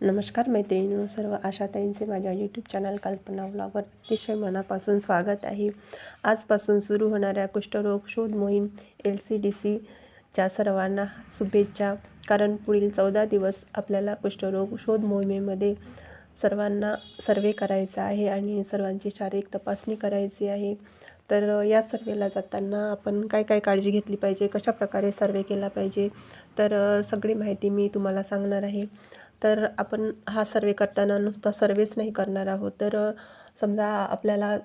नमस्कार मैत्रिणींनो सर्व आशाताईंचे माझ्या यूट्यूब चॅनल कल्पना ब्लॉगवर अतिशय मनापासून स्वागत आहे. आजपासून सुरू होणाऱ्या कुष्ठरोग शोध मोहीम एल सी डी सीच्या सर्वांना शुभेच्छा. कारण पुढील चौदा दिवस आपल्याला कुष्ठरोग शोध मोहिमेमध्ये सर्वांना सर्वे करायचा आहे आणि सर्वांची शारीरिक तपासणी करायची आहे. तर या सर्वेला जाताना आपण काय काय काळजी घेतली पाहिजे? कशाप्रकारे सर्वे केला पाहिजे? तर सगळी माहिती मी तुम्हाला सांगणार आहे. तर आपण हा सर्वे करताना नुसता सर्वेच नाही करणार आहोत. तर समजा आपल्याला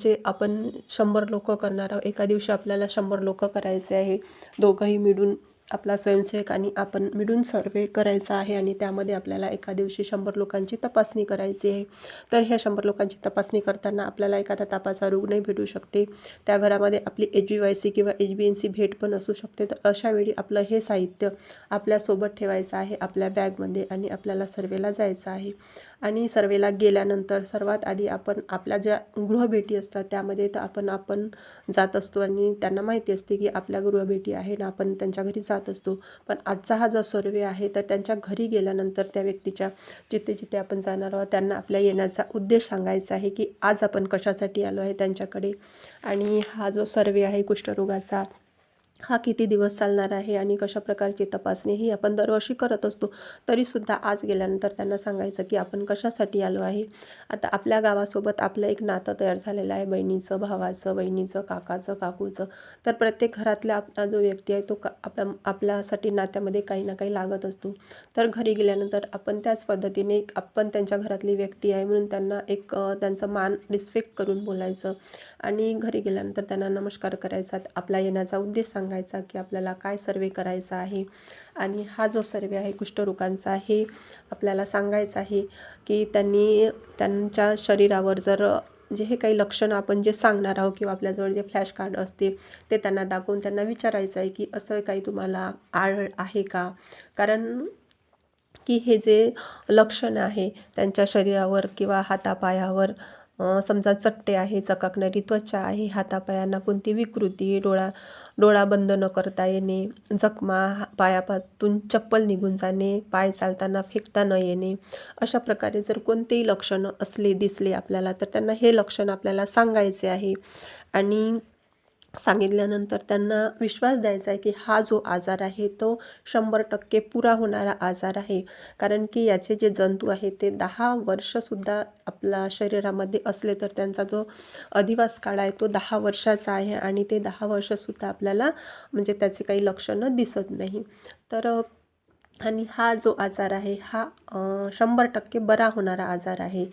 जे आपण शंभर लोकं करणार आहोत एका दिवशी आपल्याला शंभर लोकं करायचे आहे. दोघंही मिळून आपला स्वयंसेवक आणि आपण मिळून सर्वे करायचा आहे आणि त्यामध्ये आपल्याला एका दिवशी शंभर लोकांची तपासणी करायची आहे. तर ह्या शंभर लोकांची तपासणी करताना आपल्याला एखादा तापाचा रुग्णही भेटू शकते. त्या घरामध्ये आपली एच बी वाय सी किंवा एच बी एन सी भेट पण असू शकते. तर अशा वेळी आपलं हे साहित्य आपल्यासोबत ठेवायचं आहे आपल्या बॅगमध्ये आणि आपल्याला सर्वेला जायचं आहे. आणि सर्वेला गेल्यानंतर सर्वात आधी आपण आपल्या ज्या गृहभेटी असतात त्यामध्ये तर आपण आपण जात असतो आणि त्यांना माहिती असते की आपल्या गृहभेटी आहे ना आपण त्यांच्या घरी जात असतो. पण आजचा हा जो सर्वे आहे तर त्यांच्या घरी गेल्यानंतर त्या व्यक्तीच्या जिथे जिथे आपण जाणार आहोत त्यांना आपल्या येण्याचा उद्देश सांगायचा आहे की आज आपण कशासाठी आलो आहे त्यांच्याकडे. आणि हा जो सर्वे आहे कुष्ठरोगाचा हा किती दिवस चालणार आहे आणि कशा प्रकारची तपासणी ही आपण दरवर्षी करत असतो तरीसुद्धा आज गेल्यानंतर त्यांना सांगायचं की आपण कशासाठी आलो आहे. आता आपल्या गावासोबत आपलं एक नातं तयार झालेलं आहे बहिणीचं भावाचं बहिणीचं काकाचं काकूचं. तर प्रत्येक घरातला आपला जो व्यक्ती आहे तो का आपल्या आपल्यासाठी नात्यामध्ये काही ना काही लागत असतो. तर घरी गेल्यानंतर आपण त्याच पद्धतीने आपण त्यांच्या घरातली व्यक्ती आहे म्हणून त्यांना एक त्यांचं त्यांचा मान रिस्पेक्ट करून बोलायचं. आणि घरी गेल्यानंतर त्यांना नमस्कार करायचा आपला येण्याचा उद्देश सांगायचा की आपल्याला काय सर्वे करायचा आहे? आणि हा जो सर्वे आहे कुष्ठरोगांचा हे आपल्याला सांगायचं आहे की त्यांनी त्यांच्या शरीरावर जर जे हे काही लक्षणं आपण जे सांगणार आहोत किंवा आपल्याजवळ जे फ्लॅश कार्ड असते ते त्यांना दाखवून त्यांना विचारायचं आहे की असं काही तुम्हाला आळ आहे का? कारण की हे जे लक्षण आहे त्यांच्या शरीरावर किंवा हातापायावर समजा चट्टे आहे चकाकणारी त्वचा आहे हातापायांना कोणती विकृती डोळा डोळा बंद न करता येणे जखमा हा- पायापातून चप्पल निघून जाणे पाय चालताना फेकता न येणे अशा प्रकारे जर कोणतेही लक्षणं असले दिसले आपल्याला तर त्यांना हे लक्षण आपल्याला सांगायचे आहे. आणि सांगितल्यानंतर त्यांना विश्वास द्यायचा आहे की हा जो आजार आहे तो शंभर टक्के पुरा होणारा आजार आहे. कारण की याचे जे जंतू आहे ते दहा वर्षसुद्धा आपल्या शरीरामध्ये असले तर त्यांचा जो अधिवास काळ आहे तो दहा वर्षाचा आहे आणि ते दहा वर्षसुद्धा आपल्याला म्हणजे त्याचे काही लक्षणं दिसत नाही. तर आणि हा जो आजार आहे हा शंभर टक्के बरा होणारा आजार आहे.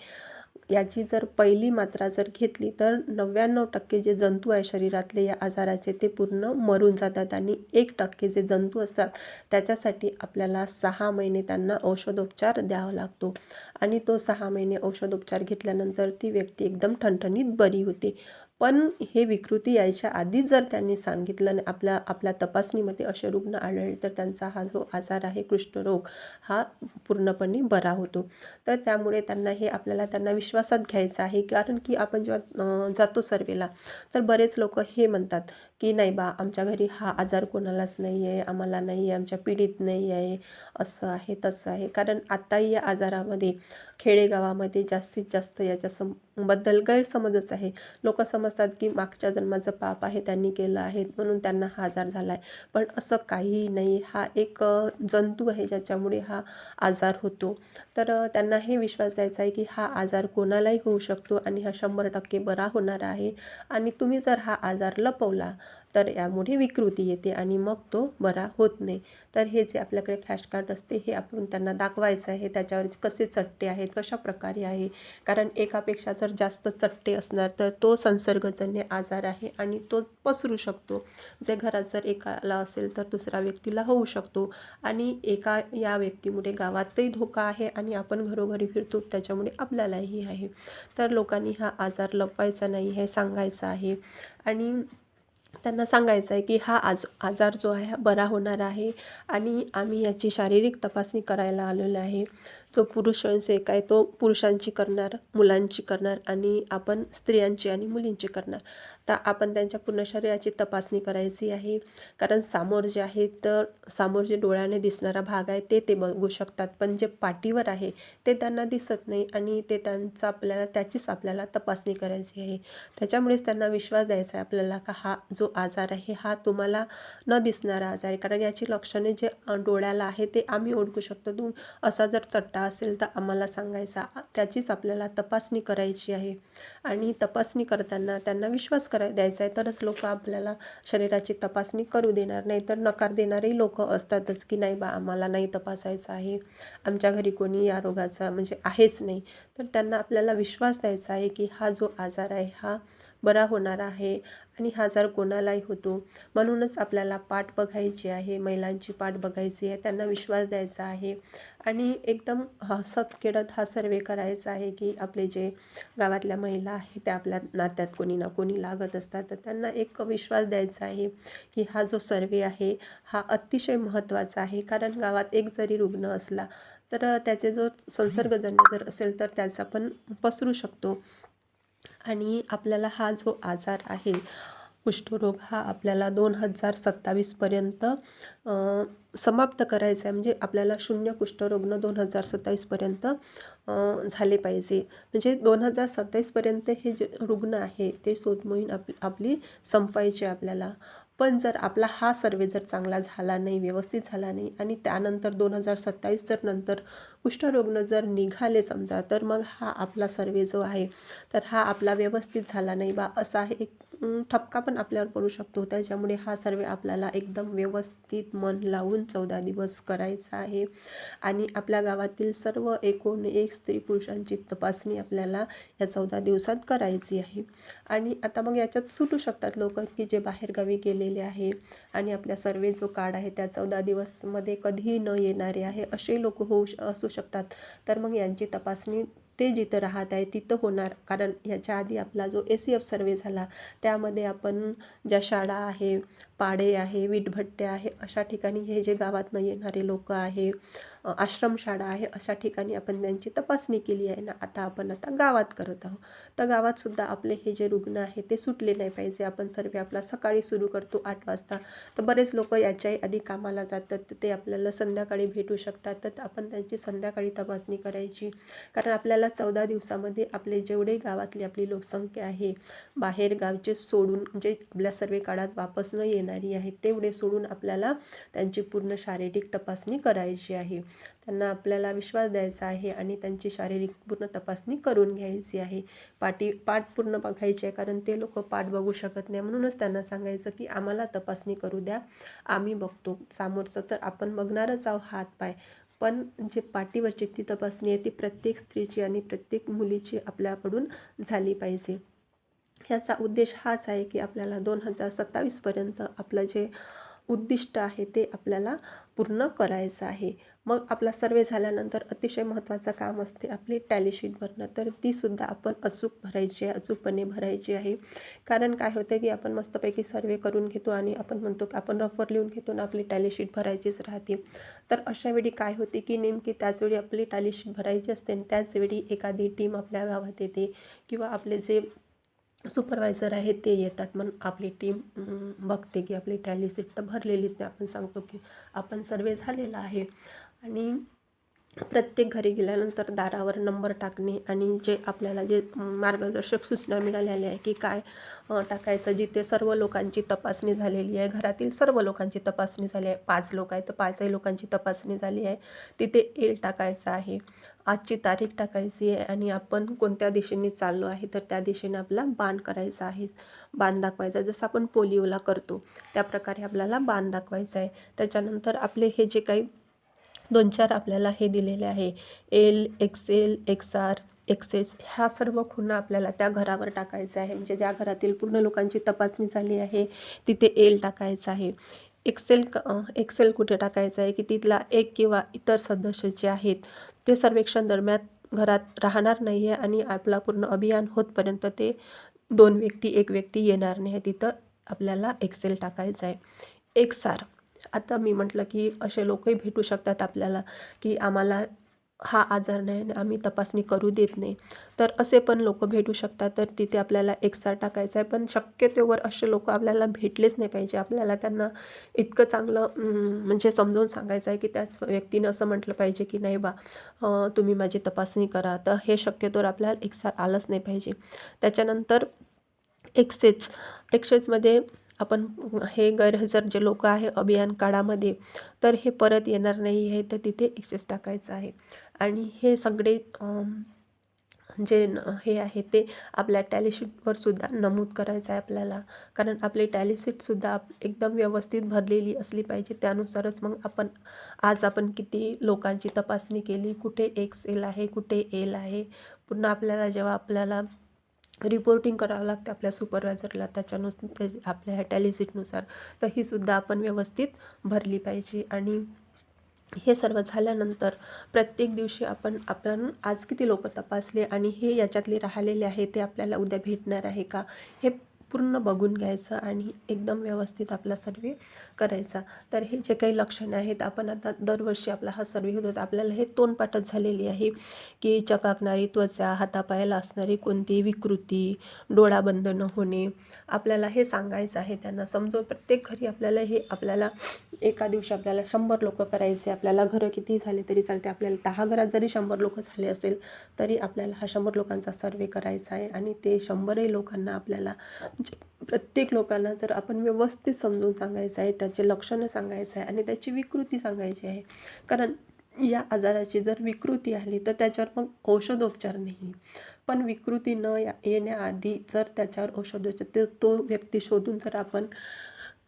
याची जर पहिली मात्रा जर घेतली तर नव्याण्णव टक्के जे जंतू आहे शरीरातले या आजाराचे ते पूर्ण मरून जातात आणि एक टक्के जे जंतू असतात त्याच्यासाठी आपल्याला सहा महिने त्यांना औषधोपचार द्यावा लागतो. आणि तो सहा महिने औषधोपचार घेतल्यानंतर ती व्यक्ती एकदम ठणठणीत बरी होते. पण हे विकृती यायच्या आधीच जर त्यांनी सांगितलं न- आपल्या आपल्या तपासणीमध्ये असे रुग्ण आढळले तर त्यांचा हा जो आजार आहे कुष्ठरोग हा पूर्णपणे बरा होतो. तर त्यामुळे त्यांना हे आपल्याला त्यांना विश्वासात घ्यायचं आहे. कारण की आपण जेव्हा जातो सर्वेला तर बरेच लोक हे म्हणतात की नाही बा आमच्या घरी हा आजार कोणालाच नाही आहे आम्हाला नाही आहे आमच्या पिढीत नाही आहे असं आहे तसं आहे. कारण आत्ताही या आजारामध्ये खेडेगावामध्ये जास्तीत जास्त याच्या समबद्दल गैरसमजच आहे. लोक असतात की मागच्या जन्माचं पाप आहे त्यांनी केलं आहे म्हणून त्यांना हा आजार झाला आहे पण असं काहीही नाही. हा एक जंतू आहे ज्याच्यामुळे हा आजार होतो. तर त्यांना हे विश्वास द्यायचा आहे की हा आजार कोणालाही होऊ शकतो आणि हा शंभर टक्के बरा होणार आहे. आणि तुम्ही जर हा आजार लपवला तर यामुळे विकृती येते आणि मग तो बरा होत नाही. तर हे जे आपल्याकडे फ्लॅश कार्ड असते हे आपण त्यांना दाखवायचं आहे. त्याच्यावर कसे चट्टे आहेत कशा प्रकारे आहे? कारण एकापेक्षा जर जास्त चट्टे असणार तर तो संसर्गजन्य आजार आहे आणि तो पसरू शकतो. जे घरात जर एकाला असेल तर दुसऱ्या व्यक्तीला होऊ शकतो. आणि एका या व्यक्तीमुळे गावातही धोका आहे आणि आपण घरोघरी फिरतो त्याच्यामुळे आपल्यालाही आहे. तर लोकांनी हा आजार लपवायचा नाही हे सांगायचं आहे. आणि त्यांना सांगायचं आहे की हा आज आजार जो आहे हा बरा होणार आहे आणि आम्ही याची शारीरिक तपासणी करायला आलेलो आहे. जो पुरुष स्वयंसेवक आहे तो पुरुषांची करणार मुलांची करणार आणि आपण स्त्रियांची आणि मुलींची करणार. तर आपण त्यांच्या पूर्ण शरीराची तपासणी करायची आहे. कारण समोर जे आहे तर समोर जे डोळ्याने दिसणारा भाग आहे ते ते बघू शकतात. पण जे पाठीवर आहे ते त्यांना दिसत नाही आणि ते त्यांचा आपल्याला त्याचीच आपल्याला तपासणी करायची आहे. त्याच्यामुळेच त्यांना विश्वास द्यायचा आहे आपल्याला का हा जो आजार आहे हा तुम्हाला न दिसणारा आजार आहे. कारण याची लक्षणे जे डोळ्याला आहे ते आम्ही ओळखू शकतो. तुम असा जर चट असेल तर आम्हाला सांगायचा त्याचीच आपल्याला तपासणी करायची आहे. आणि तपासणी करताना त्यांना विश्वास कराय द्यायचा आहे तरच लोक आपल्याला शरीराची तपासणी करू देणार. नाही तर नकार देणारेही लोक असतातच की नाही बा आम्हाला नाही तपासायचं आहे. आमच्या घरी कोणी या रोगाचा म्हणजे आहेच नाही. तर त्यांना आपल्याला विश्वास द्यायचा आहे की हा जो आजार आहे हा बरा होणार आहे. आणि हा आजार कोणालाही होतो म्हणूनच आपल्याला पाठ बघायची आहे महिलांची पाठ बघायची आहे त्यांना विश्वास द्यायचा आहे. आणि एकदम हसत खेळत हा सर्वे करायचा आहे की आपले जे गावातल्या महिला आहे त्या आपल्या नात्यात कोणी ना कोणी लागत असतात. तर त्यांना एक विश्वास द्यायचा आहे की हा जो सर्वे आहे हा अतिशय महत्त्वाचा आहे. कारण गावात एक जरी रुग्ण असला तर त्याचे जो संसर्गजन्य जर असेल तर त्याचा पण पसरू शकतो. आणि आपल्याला हा जो आजार आहे कुष्ठरोग हा आपल्याला दोन हजार सत्तावीसपर्यंत समाप्त करायचा आहे म्हणजे आपल्याला शून्य कुष्ठरोग्न दोन हजार सत्तावीसपर्यंत झाले पाहिजे. म्हणजे दोन हजार सत्तावीसपर्यंत हे जे रुग्ण आहे ते शोधमोहीम आप आपली संपवायची आपल्याला. पण जर आपला हा सर्वे जर चांगला झाला नाही व्यवस्थित झाला नाही आणि त्यानंतर दोन हजार सत्तावीस जर नंतर कुष्ठरुग्ण जर निघाले समजा तर मग हा आपला सर्वे जो आहे तर हा आपला व्यवस्थित झाला नाही बा असा एक ठपका पण आपल्यावर पडू शकतो. त्याच्यामुळे हा सर्वे आपल्याला एकदम व्यवस्थित मन लावून चौदा दिवस करायचा आहे. आणि आपल्या गावातील सर्व एकूण एक स्त्री पुरुषांची तपासणी आपल्याला या चौदा दिवसात करायची आहे. आणि आता मग याच्यात सुटू शकतात लोक की जे बाहेरगावी गेलेले आहे आणि आपल्या सर्वे जो कार्ड आहे त्या चौदा दिवसमध्ये कधीही न येणारे आहे असे लोक होऊ श असू शकतात. तर मग यांची तपासणी ते जिथं राहत आहे तिथं होणार. कारण याच्या आधी आपला जो ए सी एफ सर्वे झाला त्यामध्ये आपण ज्या शाळा आहे पाडे आहे वीटभट्टे आहे अशा ठिकाणी हे जे गावातनं येणारे लोक आहे आश्रमशाळा आहे अशा ठिकाणी आपण त्यांची तपासणी केली आहे ना. आता आपण आता गावात करत आहोत. तर गावातसुद्धा आपले हे जे रुग्ण आहे ते सुटले नाही पाहिजे. आपण सर्वे आपला सकाळी सुरू करतो आठ वाजता. तर बरेच लोक याच्याही आधी कामाला जातात. ते आपल्याला संध्याकाळी भेटू शकतात. तर आपण त्यांची संध्याकाळी तपासणी करायची. कारण आपल्याला चौदा दिवसामध्ये आपले जेवढे गावातली आपली लोकसंख्या आहे बाहेर गावचे सोडून जे आपल्या सर्वे काळात वापस न येणारी आहे तेवढे सोडून आपल्याला त्यांची पूर्ण शारीरिक तपासणी करायची आहे. त्यांना आपल्याला विश्वास द्यायचा आहे आणि त्यांची शारीरिक पूर्ण तपासणी करून घ्यायची आहे. पाठी पाठ पूर्ण बघायची आहे कारण ते लोक पाठ बघू शकत नाही. म्हणूनच त्यांना सांगायचं की आम्हाला तपासणी करू द्या. आम्ही बघतो. समोरचं तर आपण बघणारच आहोत हात पाय. पण जे पाठीवरची ती तपासणी आहे ती प्रत्येक स्त्रीची आणि प्रत्येक मुलीची आपल्याकडून झाली पाहिजे. ह्याचा उद्देश हाच आहे की आपल्याला दोन हजार सत्तावीसपर्यंत आपलं जे उद्दिष्ट आहे ते आपल्याला पूर्ण करायचं आहे. मग आपला सर्वे झाल्यानंतर अतिशय महत्त्वाचं काम असते आपली टॅलीशीट भरणं. तर तीसुद्धा आपण अचूक भरायची आहे अचूकपणे भरायची आहे. कारण काय होतं की आपण मस्तपैकी सर्वे करून घेतो आणि आपण म्हणतो की आपण रफर लिहून घेतो ना आपली टॅलीशीट भरायचीच राहते. तर अशावेळी काय होते की नेमकी त्याचवेळी आपली टॅलीशीट भरायची असते आणि त्याचवेळी एखादी टीम आपल्या गावात येते किंवा आपले जे सुपरवायझर आहे ते येतात. मग आपली टीम बघते की आपली टॅली सीट तर भरलेलीच नाही. आपण सांगतो की आपण सर्वे झालेला आहे. आणि प्रत्येक घरी गेल्यानंतर दारावर नंबर टाकणे आणि जे आपल्याला जे मार्गदर्शक सूचना मिळालेल्या आहे की काय टाकायचं जिथे सर्व लोकांची तपासणी झालेली आहे घरातील सर्व लोकांची तपासणी झाली आहे पाच लोक आहेत तर पाचही लोकांची तपासणी झाली आहे तिथे एल टाकायचं आहे आजची तारीख टाकायची आहे आणि आपण कोणत्या दिशेने चाललो आहे तर त्या दिशेने आपला बाण करायचा आहे बाण दाखवायचा जसं आपण पोलिओला करतो त्या प्रकारे आपल्याला बाण दाखवायचा आहे. त्याच्यानंतर आपले हे जे काही दोन चार आपल्याला हे दिलेले आहे. L X L X R XS ह्या सर्व खुणा आपल्याला त्या घरावर टाकायचं आहे. म्हणजे ज्या घरातील पूर्ण लोकांची तपासणी झाली आहे तिथे एल टाकायचं आहे. एक्सेल क एक्सेल कुठे टाकायचं आहे की तिथला एक किंवा इतर सदस्य जे आहेत ते सर्वेक्षण दरम्यान घरात राहणार नाही आहे आणि आपला पूर्ण अभियान होतपर्यंत ते दोन व्यक्ती एक व्यक्ती येणार नाही. तिथं आपल्याला एक्सेल टाकायचं आहे. एक्स आर आता मी म्हटलं की असे लोकही भेटू शकतात आपल्याला की आम्हाला हा आजार नाही आणि आम्ही तपासणी करू देत नाही. तर असे पण लोक भेटू शकतात तर तिथे आपल्याला एक्सा टाकायचा आहे. पण शक्यतोवर असे लोक आपल्याला भेटलेच नाही पाहिजे. आपल्याला त्यांना इतकं चांगलं म्हणजे समजावून सांगायचं आहे की त्याच व्यक्तीनं असं म्हटलं पाहिजे की नाही बा तुम्ही माझी तपासणी करा. तर हे शक्यतोवर आपल्याला एक्सा आलंच नाही पाहिजे. त्याच्यानंतर एक्सेस एक्सेसमध्ये आपण हे गैरहजर जे लोक आहे अभियान काळामध्ये तर हे परत येणार नाही आहे तर तिथे एक्सेस टाकायचं आहे. आणि हे सगळे जे न हे आहे ते आपल्या टॅलीशीटवर सुद्धा नमूद करायचं आहे आपल्याला. कारण आपली टॅलीशीटसुद्धा आप एकदम व्यवस्थित भरलेली असली पाहिजे. त्यानुसारच मग आपण आज आपण किती लोकांची तपासणी केली कुठे एक्स एल आहे कुठे एल आहे. पुन्हा आपल्याला जेव्हा आपल्याला रिपोर्टिंग करावं लागतं आपल्या सुपरवायझरला त्याच्यानुसार त्या आपल्या ह्या टॅलिसिटनुसार तर ही सुद्धा आपण व्यवस्थित भरली पाहिजे. आणि हे सर्व झाल्यानंतर प्रत्येक दिवशी आपण आपण आज किती लोक तपासले आणि हे याच्यातले राहिलेले आहे ते आपल्याला उद्या भेटणार आहे का? हे पूर्ण बघून घ्यायचं आणि एकदम व्यवस्थित आपला सर्वे करायचा. तर हे जे काही लक्षणं आहेत आपण आता दरवर्षी आपला हा सर्वे होतो तर आपल्याला हे तोंडपाठच झालेली आहे की चकाकणारी त्वचा हातापायाला असणारी कोणती विकृती डोळा बंद न होणे आपल्याला हे सांगायचं आहे. त्यांना समजून प्रत्येक घरी आपल्याला हे आपल्याला एका दिवशी आपल्याला शंभर लोक करायचे आपल्याला घरं किती झाले तरी चालते आपल्याला दहा घरात जरी शंभर लोक झाले असेल तरी आपल्याला हा शंभर लोकांचा सर्वे करायचा आहे आणि ते शंभरही लोकांना आपल्याला जे प्रत्येक लोकांना जर आपण व्यवस्थित समजून सांगायचं आहे त्याचे लक्षणं सांगायचं आहे आणि त्याची विकृती सांगायची आहे. कारण या आजाराची जर विकृती आली तर त्याच्यावर मग औषधोपचार नाही. पण विकृती न या येण्याआधी जर त्याच्यावर औषधोपचार तो व्यक्ती शोधून जर आपण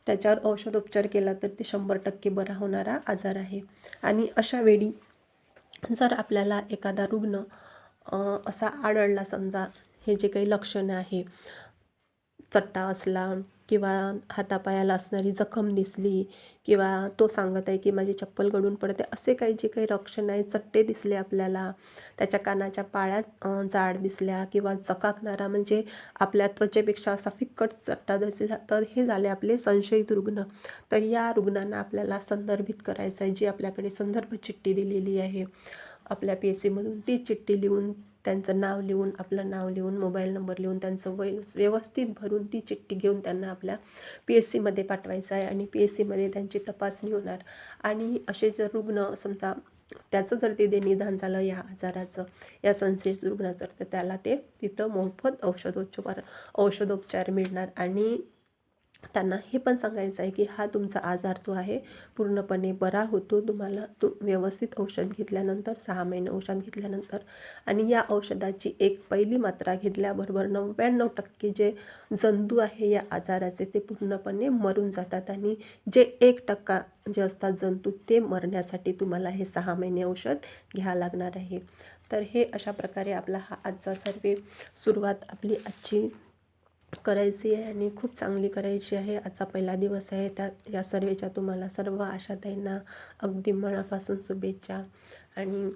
त्याच्यावर औषधोपचार केला तर ते शंभर टक्के बरा होणारा आजार आहे. आणि अशा वेळी जर आपल्याला एखादा रुग्ण असा आढळला समजा हे जे काही लक्षणं आहे चट्टा असला किंवा हातापायाला असणारी जखम दिसली किंवा तो सांगत आहे की माझी चप्पल गडून पडते असे काही जे काही रक्षण आहे चट्टे दिसले आपल्याला. त्याच्या कानाच्या पाळ्यात जाड दिसल्या किंवा चकाकणारा म्हणजे आपल्या त्वचेपेक्षा असा फिक्कट चट्टा दिसला तर हे झाले आपले संशयित रुग्ण. तर या रुग्णांना आपल्याला संदर्भित करायचं आहे जी आपल्याकडे संदर्भ चिठ्ठी दिलेली आहे. आपल्या पी एस सीमधून ती चिठ्ठी लिहून त्यांचं नाव लिहून आपलं नाव लिहून मोबाईल नंबर लिहून त्यांचं वय व्यवस्थित भरून ती चिठ्ठी घेऊन त्यांना आपल्या पी एस सीमध्ये पाठवायचं आहे आणि पी एस सीमध्ये त्यांची तपासणी होणार. आणि असे जर रुग्ण समजा त्याचं जर तिथे निदान झालं या आजाराचं या संशयित रुग्णाचं तर त्याला ते तिथं मोफत औषधोपचार औषधोपचार मिळणार. आणि त्यांना हे पण सांगायचं आहे की हा तुमचा आजार जो आहे पूर्णपणे बरा होतो. तुम्हाला तो व्यवस्थित औषध घेतल्यानंतर सहा महिने औषध घेतल्यानंतर आणि या औषधाची एक पहिली मात्रा घेतल्याबरोबर नव्याण्णव टक्के जे जंतू आहे या आजाराचे ते पूर्णपणे मरून जातात आणि जे एक टक्का जे असतात जंतू ते मरण्यासाठी तुम्हाला हे सहा महिने औषध घ्यावं लागणार आहे. तर हे अशा प्रकारे आपला हा आजचा सर्वे सुरुवात आपली आजची करायची आहे आणि खूप चांगली करायची आहे. आजचा पहिला दिवस आहे. त्या या सर्वेच्या तुम्हाला सर्व आशाताईंना अगदी मनापासून शुभेच्छा. आणि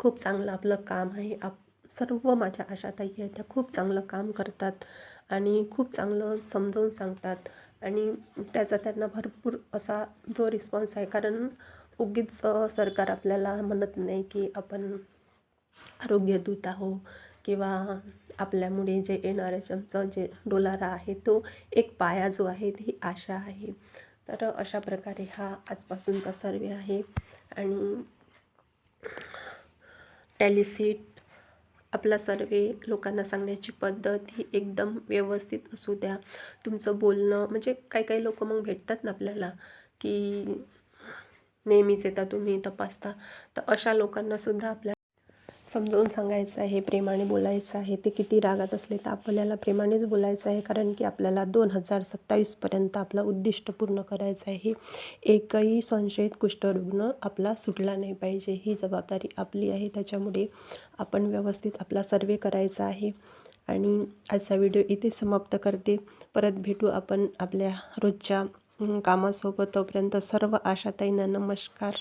खूप चांगलं आपलं काम आहे. आप सर्व माझ्या आशाताई आहेत त्या खूप चांगलं काम करतात आणि खूप चांगलं समजावून सांगतात. आणि त्याचा त्यांना भरपूर असा जो रिस्पॉन्स आहे कारण उगीच सरकार आपल्याला म्हणत नाही की आपण आरोग्य दूत आहो किंवा आपल्यामुळे जे एन आर एच एमचं जे डोलारा आहे तो एक पाया जो आहे ती आशा आहे. तर अशा प्रकारे हा आजपासूनचा सर्वे आहे. आणि टॅलिसीट आपला सर्वे लोकांना सांगण्याची पद्धत ही एकदम व्यवस्थित असू द्या. तुमचं बोलणं म्हणजे काही काही लोक मग भेटतात ना आपल्याला की नेहमीच येता तुम्ही तपासता. तर अशा लोकांनासुद्धा आपल्या समजावून सांगायचं आहे प्रेमाने बोलायचं आहे ते किती रागात असले तर आपल्याला प्रेमानेच बोलायचं आहे. कारण की आपल्याला दोन हजार सत्तावीसपर्यंत आपलं उद्दिष्ट पूर्ण करायचं आहे. एकही संशयित कुष्ठरुग्ण आपला सुटला नाही पाहिजे. ही जबाबदारी आपली आहे. त्याच्यामुळे आपण व्यवस्थित आपला सर्वे करायचा आहे. आणि आजचा व्हिडिओ इथे समाप्त करते. परत भेटू आपण आपल्या रोजच्या कामासोबत. तोपर्यंत सर्व आशाताईंना नमस्कार.